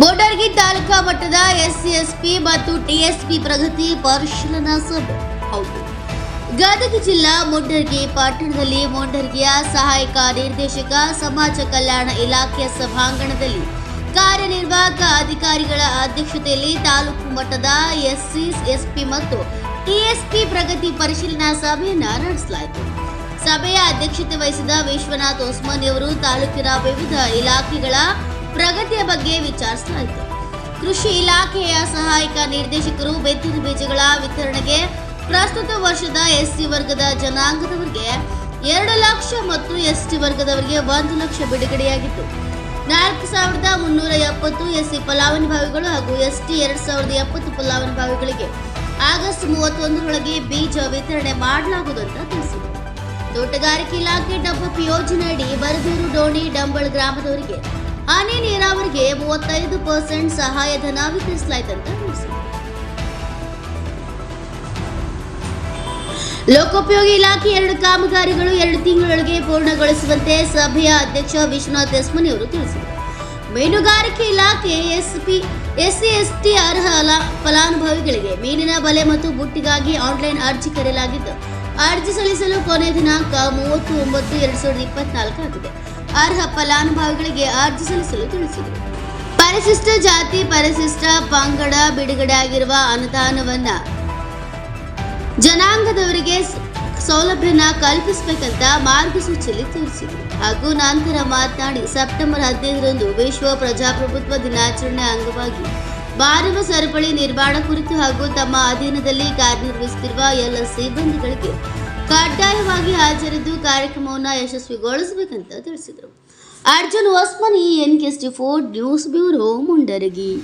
ಬೋಡರ್ಗಿ ತಾಲೂಕಾ ಮಟ್ಟದ ಎಸ್ಸಿಎಸ್ಪಿ ಮತ್ತು ಟಿಎಸ್ಪಿ ಪ್ರಗತಿ ಪರಿಶೀಲನಾ ಸಭೆ. ಹೌದು. ಗದಗ ಜಿಲ್ಲಾ ಮುಂಡರ್ಗಿ ಪಟ್ಟಣದಲ್ಲಿ ಮುಂಡರ್ಗಿಯ ಸಹಾಯಕ ನಿರ್ದೇಶಕ, ಸಮಾಜ ಕಲ್ಯಾಣ ಇಲಾಖೆಯ ಸಭಾಂಗಣದಲ್ಲಿ ಕಾರ್ಯನಿರ್ವಾಹಕ ಅಧಿಕಾರಿಗಳ ಅಧ್ಯಕ್ಷತೆಯಲ್ಲಿ ತಾಲೂಕು ಮಟ್ಟದ ಎಸ್ಸಿ ಎಸ್ಪಿ ಮತ್ತು ಟಿಎಸ್ಪಿ ಪ್ರಗತಿ ಪರಿಶೀಲನಾ ಸಭೆಯನ್ನು ನಡೆಸಲಾಯಿತು. ಸಭೆಯ ಅಧ್ಯಕ್ಷತೆ ವಹಿಸಿದ ವಿಶ್ವನಾಥ್ ಉಸ್ಮಾನಿಯವರು ತಾಲೂಕಿನ ವಿವಿಧ ಇಲಾಖೆಗಳ ಪ್ರಗತಿಯ ಬಗ್ಗೆ ವಿಚಾರಿಸಲಾಯಿತು. ಕೃಷಿ ಇಲಾಖೆಯ ಸಹಾಯಕ ನಿರ್ದೇಶಕರು ಬೆತ್ತಿನ ಬೀಜಗಳ ವಿತರಣೆಗೆ ಪ್ರಸ್ತುತ ವರ್ಷದ ಎಸ್ಸಿ ವರ್ಗದ ಜನಾಂಗದವರಿಗೆ ಎರಡು ಲಕ್ಷ ಮತ್ತು ಎಸ್ಟಿ ವರ್ಗದವರಿಗೆ ಒಂದು ಲಕ್ಷ ಬಿಡುಗಡೆಯಾಗಿತ್ತು. ನಾಲ್ಕು ಸಾವಿರದ ಮುನ್ನೂರ ಎಪ್ಪತ್ತು ಎಸ್ಸಿ ಫಲಾನುಭವಿಗಳು ಹಾಗೂ ಎಸ್ಟಿ ಎರಡು ಸಾವಿರದ ಎಪ್ಪತ್ತು ಫಲಾನುಭವಿಗಳಿಗೆ ಆಗಸ್ಟ್ ಮೂವತ್ತೊಂದರೊಳಗೆ ಬೀಜ ವಿತರಣೆ ಮಾಡಲಾಗುವುದು ಅಂತ ತಿಳಿಸಿದರು ತೋಟಗಾರಿಕೆ ಇಲಾಖೆ ಡಬ್ಬಪ್ ಯೋಜನೆಯಡಿ ಬರದೂರು ಡೋಣಿ ಡಂಬಳ ಗ್ರಾಮದವರಿಗೆ ಹನಿ ನೀರಾವರಿಗೆ ಮೂವತ್ತೈದು ಪರ್ಸೆಂಟ್ ಸಹಾಯಧನ ವಿತರಿಸಲಾಯಿತಂತ ಲೋಕೋಪಯೋಗಿ ಇಲಾಖೆ ಎರಡು ಕಾಮಗಾರಿಗಳು ಎರಡು ತಿಂಗಳೊಳಗೆ ಪೂರ್ಣಗೊಳಿಸುವಂತೆ ಸಭೆಯ ಅಧ್ಯಕ್ಷ ವಿಶ್ವನಾಥ್ ಎಸ್ಮನಿ ಅವರು ತಿಳಿಸಿದರು. ಮೀನುಗಾರಿಕೆ ಇಲಾಖೆ ಎಸ್ಪಿ, ಎಸ್ಸಿ, ಎಸ್ಟಿ ಅರ್ಹ ಫಲಾನುಭವಿಗಳಿಗೆ ಮೀನಿನ ಬಲೆ ಮತ್ತು ಬುಟ್ಟಿಗಾಗಿ ಆನ್ಲೈನ್ ಅರ್ಜಿ ಕರೆಯಲಾಗಿದ್ದು, ಅರ್ಜಿ ಸಲ್ಲಿಸಲು ಕೊನೆ ದಿನಾಂಕ ಮೂವತ್ತು ಒಂಬತ್ತು ಎರಡು ಸಾವಿರದ ಇಪ್ಪತ್ನಾಲ್ಕು ಆಗಿದೆ. ಅರ್ಹ ಫಲಾನುಭವಿಗಳಿಗೆ ಅರ್ಜಿ ಸಲ್ಲಿಸಲು ತಿಳಿಸಿದರು. ಪರಿಶಿಷ್ಟ ಜಾತಿ, ಪರಿಶಿಷ್ಟ ಪಂಗಡ, ಬಿಡುಗಡೆ ಆಗಿರುವ ಅನುದಾನವನ್ನ ಜನಾಂಗದವರಿಗೆ ಸೌಲಭ್ಯನ ಕಲ್ಪಿಸಬೇಕಂತ ಮಾರ್ಗಸೂಚಿಯಲ್ಲಿ ತಿಳಿಸಿದರು. ಹಾಗೂ ನಂತರ ಮಾತನಾಡಿ, ಸೆಪ್ಟೆಂಬರ್ ಹದಿನೈದರಂದು ವಿಶ್ವ ಪ್ರಜಾಪ್ರಭುತ್ವ ದಿನಾಚರಣೆ ಅಂಗವಾಗಿ ಮಾನವ ಸರಪಳಿ ನಿರ್ಮಾಣ ಕುರಿತು ಹಾಗೂ ತಮ್ಮ ಅಧೀನದಲ್ಲಿ ಕಾರ್ಯನಿರ್ವಹಿಸುತ್ತಿರುವ ಎಲ್ಲ ಸಿಬ್ಬಂದಿಗಳಿಗೆ ಕಡ್ಡಾಯವಾಗಿ ಹಾಜರಿದ್ದು ಕಾರ್ಯಕ್ರಮವನ್ನು ಯಶಸ್ವಿಗೊಳಿಸಬೇಕಂತ ತಿಳಿಸಿದರು. Arjun Osmani N K four news bureau Mundargi.